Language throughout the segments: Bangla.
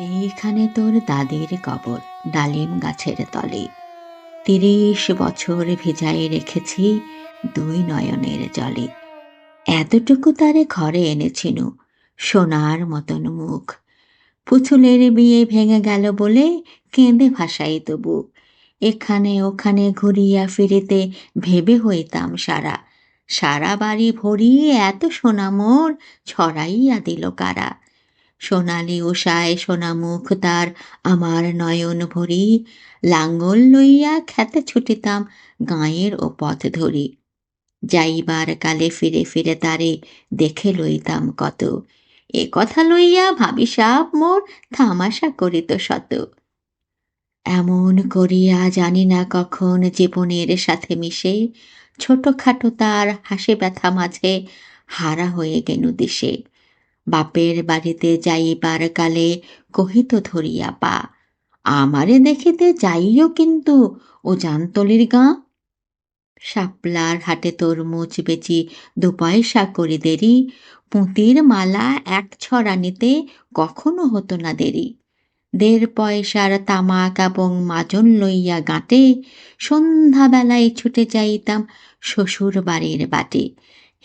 এইখানে তোর দাদির কবর, ডালিম গাছের তলে। তিরিশ বছর ভিজাই রেখেছি দুই নয়নের জলে। এতটুকু তারে ঘরে এনেছিনু, সোনার মতন মুখ। পুতুলের বিয়ে ভেঙে গেল বলে কেঁদে ভাসাই তবু। এখানে ওখানে ঘুরিয়া ফিরিতে ভেবে হইতাম সারা। সারা বাড়ি ভরি এত সোনা মোর ছড়াইয়া দিল কারা? সোনালি উষায় সোনা মুখ তার আমার নয়ন ভরি। লাঙ্গল লইয়া খেতে ছুটিতাম গাঁয়ের ও পথ ধরি। যাইবার কালে ফিরে ফিরে তারে দেখে লইতাম কত। এ কথা লইয়া ভাবি সাপ মোর থামাশা করিত শত। এমন করিয়া জানি না কখন জীবনের সাথে মিশে। ছোটখাটো তার হাসি ব্যথা মাঝে হারা হয়ে গেনু দিশে। বাপের বাড়িতে যাইবার কালে কহিত ধরিয়া, পা, আমারে দেখিতে যাইও কিন্তু ও জানতলির গাঁ। শাপলার হাটে তরমুজ বেচি দু পয়সা করি দেরি, পুঁতির মালা এক ছড়া নিতে কখনো হতো না দেরি। দেড় পয়সার তামাক এবং মাজন লইয়া গাঁটে সন্ধ্যাবেলায় ছুটে যাইতাম শ্বশুর বাড়ির বাটে।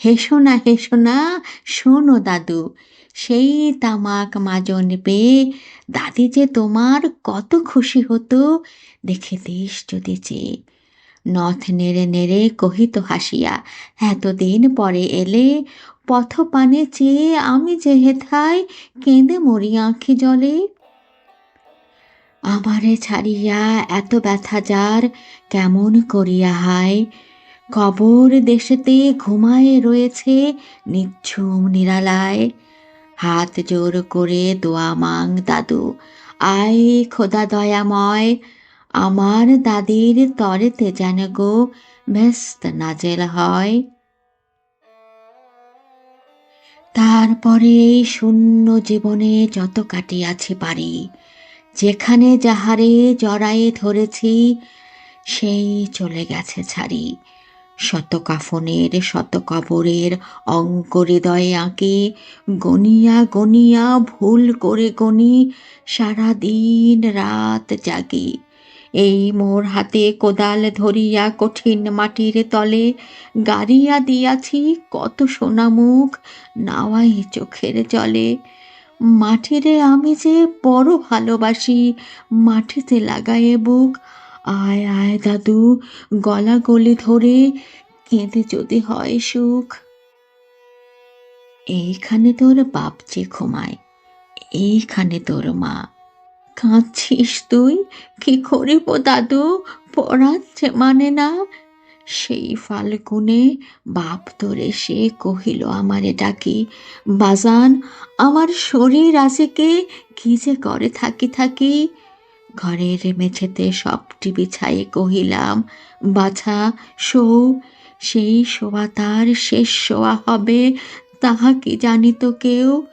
হেসো না হেসো না, শোনো দাদু। সেই তামাক মাজন পেয়ে দাদি যে তোমার কত খুশি হতো, দেখে দেশ যদি চেয়ে নথ নেড়ে নেড়ে কহিত হাসিয়া, এতদিন পরে এলে পথপানে চেয়ে আমি যে হেথায় কেঁদে মরি আঁখি জলে? আমারে ছাড়িয়া এত ব্যথা যার, কেমন করিয়া হায়? কবর দেশেতে ঘুমায়ে রয়েছে নিচ্ছুম নিরালায়। হাত জোর করে দোয়া মাং দাদু, আয় খোদা দয়াময়, আমার দাদির তরেতে যেন গো ব্যস্ত নাজেল হয়। তারপরে এই শূন্য জীবনে যত কাটিয়াছি পারি, যেখানে যাহারে জড়ায়ে ধরেছি, সেই চলে গেছে ছাড়ি। শত কাফনের শত কবরের অঙ্ক হৃদয়ে আঁকে, গনিয়া গনিয়া ভুল করে গনি সারা দিন রাত জাগি। এই মোর হাতে কোদাল ধরিয়া কঠিন মাটির তলে, গাড়িয়া দিয়াছি কত সোনামুখ নাওয়াই চোখের জলে। মাটিরে আমি যে বড় ভালোবাসি, মাটিতে লাগায়ে বুক আয় আয় দাদু গলা গলে ধরে কেঁদে যদি হয় সুখ। এইখানে তোর বাপ যে ঘুমায়, এইখানে তোর মা। কাঁদছিস তুই? কি করিব দাদু? পড়াচ্ছে মানে না। সেই ফাল্গুনে বাপ তোর এসে কহিল আমারে ডাকি, বাজান, আমার শরীর আসিকে কি যে করে থাকি থাকি ঘরের মেঝেতে সবটি বিছায়ে কহিলাম, বাছা শো সেই শোয়া তার শেষ শোয়া হবে, তাহা কি জানিত কেউ?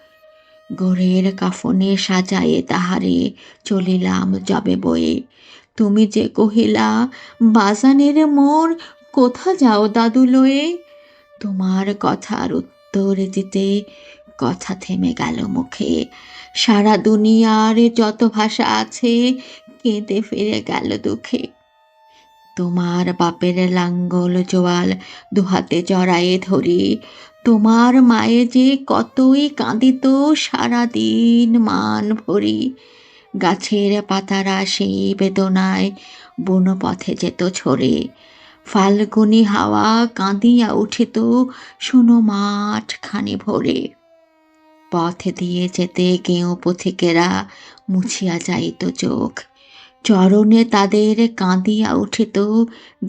গোরের কাফনে সাজায়ে তাহারে চলিলাম যবে বয়ে। তুমি যে কহিলা, বাজানের মোর কোথা যাও দাদু লয়ে তোমার কথার উত্তর দিতে কথা থেমে গেল মুখে। সারা দুনিয়ার যত ভাষা আছে, কেঁদে ফিরে গেল দুঃখে। তোমার বাপের লাঙ্গল জোয়াল দুহাতে জড়ায়ে ধরি, তোমার মায়ে যে কতই কাঁদিত, সারাদিন মান ভরি। গাছের পাতারা সেই বেদনায় বনপথে যেত ছড়ে ফাল্গুনি হাওয়া কাঁদিয়া উঠিত, শুনো মাঠ খানি ভরে। পথ দিয়ে যেতে কেউ পথিকেরা মুছিয়া যাইত চোখ। চরণে তাদের কাঁদিয়া উঠিত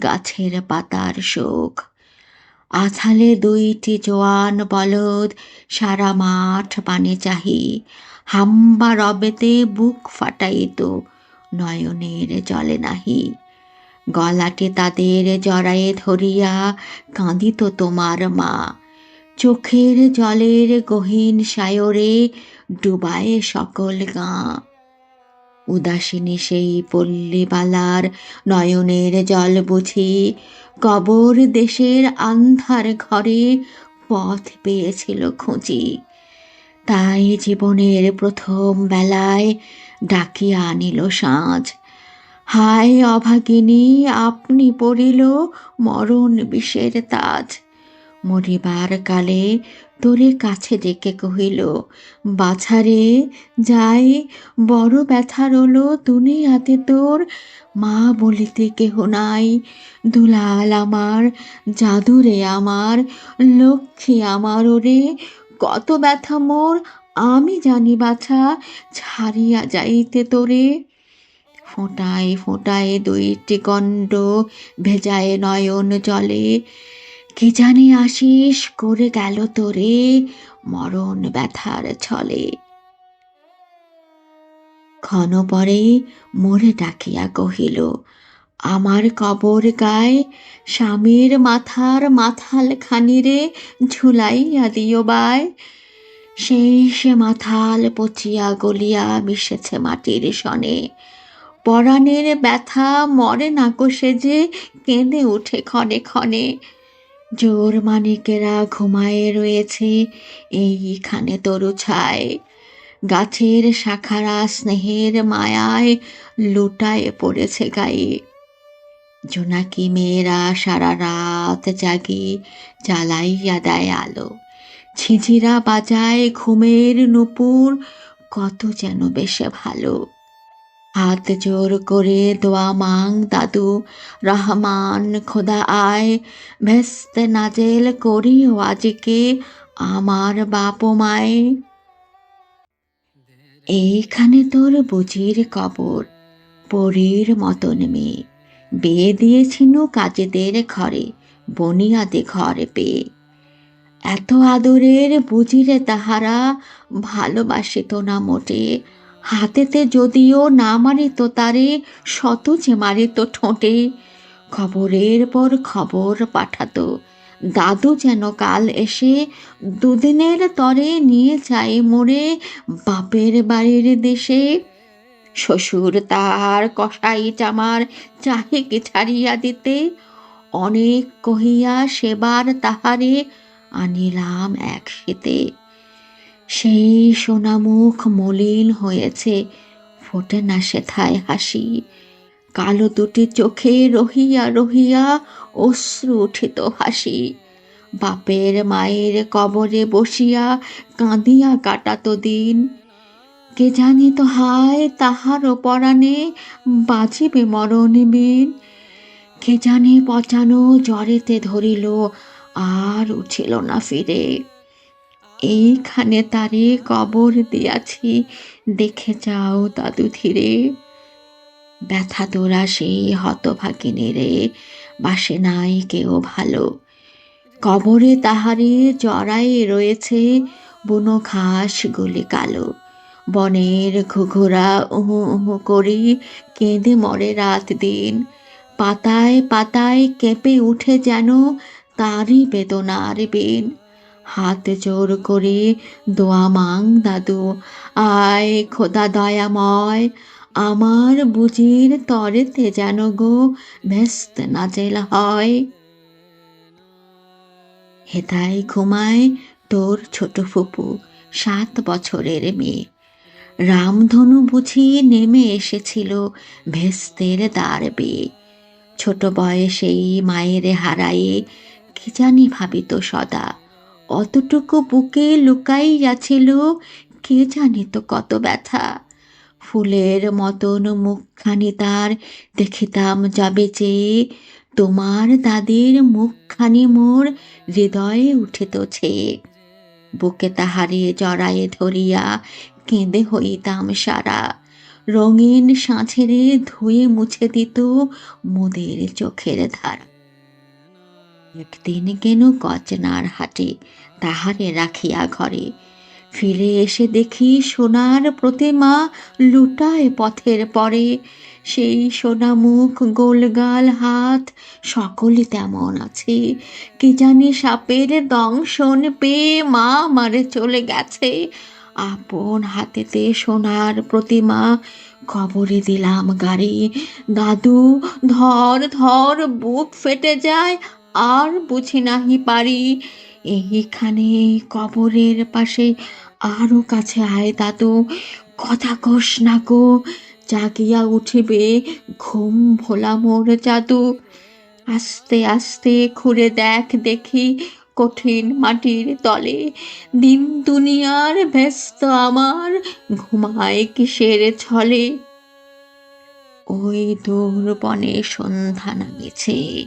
গাছের পাতার শোক। আছালে দুইটি জোয়ান বলদ সারা মাঠ পানে চাহি। হাম্বা রবেতে বুক ফাটাইত, নয়নের জলে নাহি। গলাটি তাদের জড়ায়ে ধরিয়া কাঁদিত তোমার মা। চোখের জলের গহীন সায়রে ডুবায়ে সকল গাঁ। উদাসিনী সেই পল্লীবালার নয়নের জল বুঝি, কবর দেশের আন্ধার ঘরে পথ পেয়েছিল খুঁজি। তাই জীবনের প্রথম বেলায় ডাকিয়া আনিল সাঁঝ হায় অভাগিনী, আপনি পড়িল মরণ বিষের তাজ। মরিবার কালে তোরে কাছে ডেকে কহিল, বাছারে, যাই, বড় ব্যথা রলো দুনিয়াতে তোর। মা বলিতে কেহ নাই, দুলাল আমার, জাদুরে আমার, লক্ষ্মী আমার ওরে কত ব্যথা মোর, আমি জানি বাছা, ছাড়িয়া যাইতে তোরে। ফোঁটায় ফোঁটায় দুইটি কণ্ড ভেজায় নয়ন জলে। কে জানি আশিস, করে গেল তোরে মরণ ব্যথার ছলে। ক্ষণ পরে মোরে ডাকিয়া কহিল, আমার কবর গায়ে স্বামীর মাথার মাথাল খানিরে ঝুলাইয়া দিও বায় সেই সে মাথাল পচিয়া গলিয়া মিশেছে মাটির সনে পরাণের ব্যথা মরে না কোষে যে কেঁদে উঠে ক্ষণে ক্ষণে। জোর মানিকেরা ঘুমায়ে রয়েছে, এইখানে তরু ছায় গাছের শাখারা স্নেহের মায়ায় লুটায়ে পড়েছে গায়ে। জোনাকি মেয়েরা সারা রাত জাগে জ্বালাইয়া দেয় আলো। ঝিঝিরা বাজায় ঘুমের নুপুর, কত যেন বেশে ভালো। হাত জোর করে দোয়া মাং, দাদু, রহমান, খোদা আয়। ভেস্তে নাজেল করিও আজিকে আমার বাপ মায়। এইখানে তোর বুঝির কবর, পরীর মতন মেয়ে। বিয়ে দিয়েছিনু কাজেদের ঘরে, বনিয়াদে ঘর পেয়ে। এত আদরের বুঝিরে তাহারা ভালোবাসিত না মোটে। হাতেতে যদিও না মারিত তারে শত যে মারিত ঠোঁটে। খবরের পর খবর পাঠাতো। দাদু যেন কাল এসে দুদিনের তরে নিয়ে যায় মোরে বাপের বাড়ির দেশে। শ্বশুর তাহার কষাই চামার চাহিকে ছাড়িয়া দিতে। অনেক কহিয়া সেবার তাহারে আনিলাম এক শীতে সেই সোনামুখ মলিন হয়েছে ফোটে না সেথায় হাসি। কালো দুটি চোখে রহিয়া রহিয়া অশ্রু উঠিত হাসি। বাপের মায়ের কবরে বসিয়া কাঁদিয়া কাটাতো দিন। কে জানি তো হায় তাহারও পরাণে বাজিবে মরণ বিন। কে জানে পচানো জ্বরেতে ধরিল আর উঠিল না ফিরে। এইখানে তারে কবর দিয়াছি, দেখে যাও দাদু ধীরে। ব্যথা তোরা সেই হতভাগিনী রে, বাসে নাই কেউ ভালো। কবরে তাহারে জড়ায়ে রয়েছে বুনো ঘাস গুলি কালো। বনের ঘুঘুরা উহু উহু করি কেঁদে মরে রাত দিন। পাতায় পাতায় কেঁপে উঠে যেন তারই বেদনার বিন। হাত জোর করে দোয়া মাং দাদু। আয় খোদা দয়াময়, আমার বুঝির তরেতে যেন গো ব্যস্ত নাজেল হয়। হেতায় ঘুমায় তোর ছোট ফুপু, সাত বছরের মেয়ে। রামধনু বুঝি নেমে এসেছিল ভেস্তের দ্বার বেয়ে। ছোট বয়সেই মায়ের হারায়ে কি জানি ভাবিত সদা। অতটুকু বুকে লুকাইয়াছিল কে জানি তো কত ব্যথা। ফুলের মতন মুখখানি তার, দেখিতাম যাবে চেয়ে তোমার দাদির মুখখানি মোর হৃদয়ে উঠিত ছেয়ে বুকে তাহারে জড়ায়ে ধরিয়া কেঁদে হইতাম সারা। রঙিন সাঁঝেরে ধুয়ে মুছে দিত মোদের চোখের ধারা। একদিন কেন কচনার হাটে তাহারে রাখিয়া ঘরে। ফিরে এসে দেখি সোনার প্রতিমা লুটায় পথের পরে। সেই সোনা মুখ গোলগাল হাত সকলে তেমন আছে। কি জানি সাপের দংশন পেয়ে মা মারে চলে গেছে। আপন হাতেতে সোনার প্রতিমা কবরে দিলাম গাড়ি। দাদু ধর ধর বুক ফেটে যায় আর বুঝি নাহি পারি। এইখানে কবরের পাশে আরও কাছে আয় দাদু। কথা কোষ না গো, জাগিয়া উঠিবে ঘুম ভোলা মোর জাদু। আস্তে আস্তে ঘুরে দেখ দেখি কঠিন মাটির তলে। দিন দুনিয়ার ব্যস্ত আমার, ঘুমায় কিসের ছলে? ওই দূর বনে সন্ধ্যা নামেছে।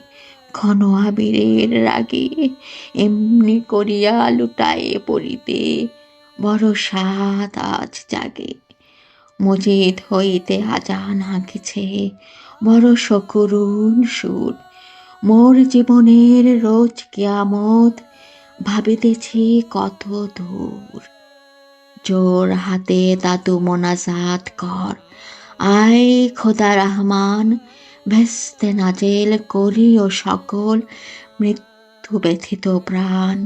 ঘন আবিরের রাগে এমনি করিয়া লুটায়ে পড়িতে বড় সাত আজ জাগে। মজিদ হইতে আজান হাঁকিছে বড় সকরুণ সুর। মোর জীবনের রোজ কিয়ামত ভাবিতেছি কত দূর। জোর হাতে দাদু মোনাজাত কর। আয় খোদা রহমান ভেস্তে নাজেল করিও সকল মৃত্যু ব্যথিত প্রাণ।